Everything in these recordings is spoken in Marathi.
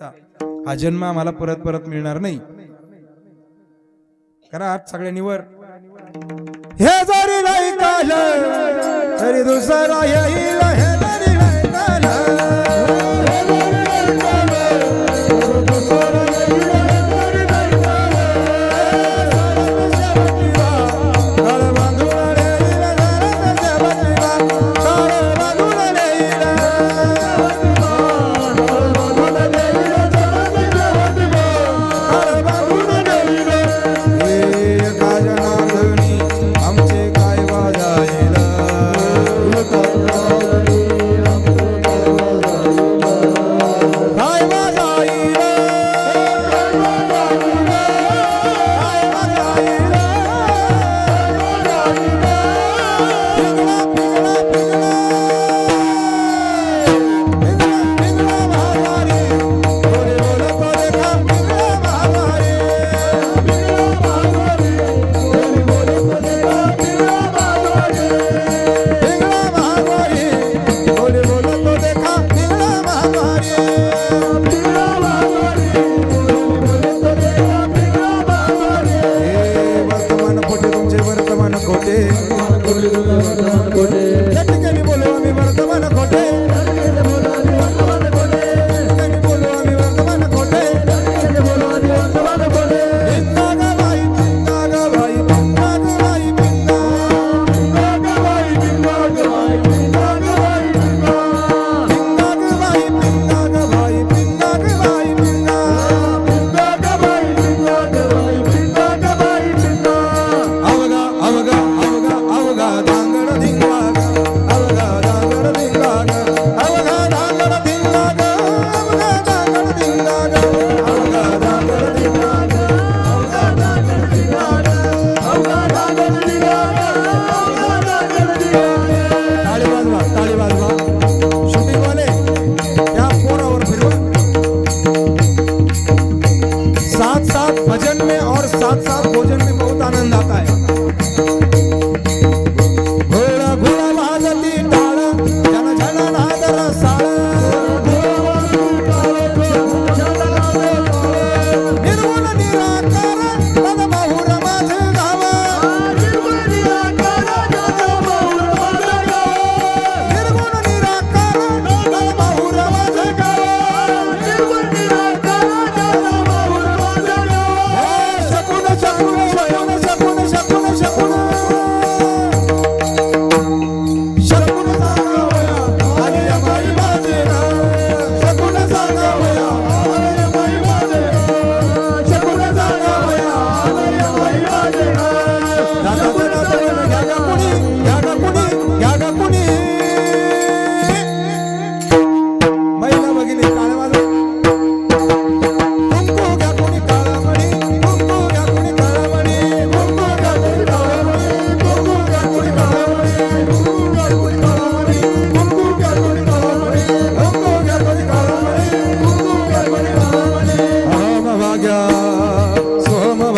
हा जन्म आम्हाला परत परत मिळणार नाही. करा आज निवड हे जरी नाही काल तरी दुसरा येईल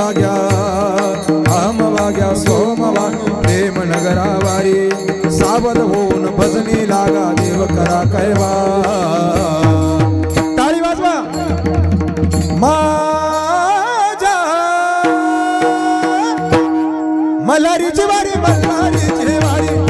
वाग्या अहम वाग्या सोम वाग्या प्रेम नगरावारी सावध होऊन भजने लागा देव करा कैवा. टाळी वाजवा. माझ्या मल्हारीची वारी मल्हारीची वारी.